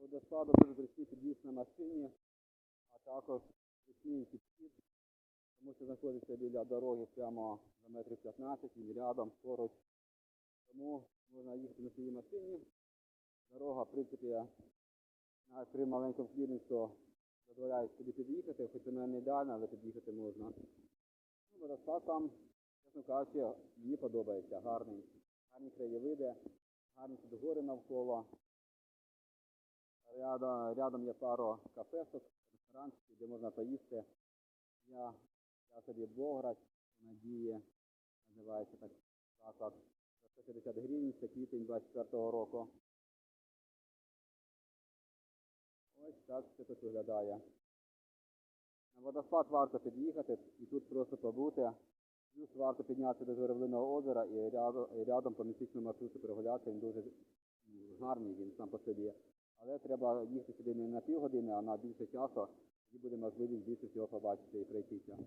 Водоспаду дуже зручний під'їзд на машині, а також зручний підхід, тому що знаходиться біля дороги прямо за метрів 15 і рядом поруч. Тому можна їхати на своїй машині. Дорога, в принципі, навіть при маленькому кліренсу дозволяє собі під'їхати, хоч вона не ідеальна, але під'їхати можна. Ну, водоспад там, чесно кажучи, мені подобається. Гарний. Гарні краєвиди, гарні тут гори навколо. Рядом, рядом є пару кафешок, ресторанчиків, де можна поїсти. Я, я собі Боград, Надії, називається так заклад. За 150 гривень, це квітень 24 року. Ось так це тут виглядає. На водоспад варто під'їхати і тут просто побути. Плюс варто піднятися до Журавлиного озера і рядом, і рядом по містичному маршруту прогулятися. Він дуже гарний він сам по собі. Але треба їхати сюди не на півгодини, а на більше часу, і буде можливість більше всього побачити і пройтися.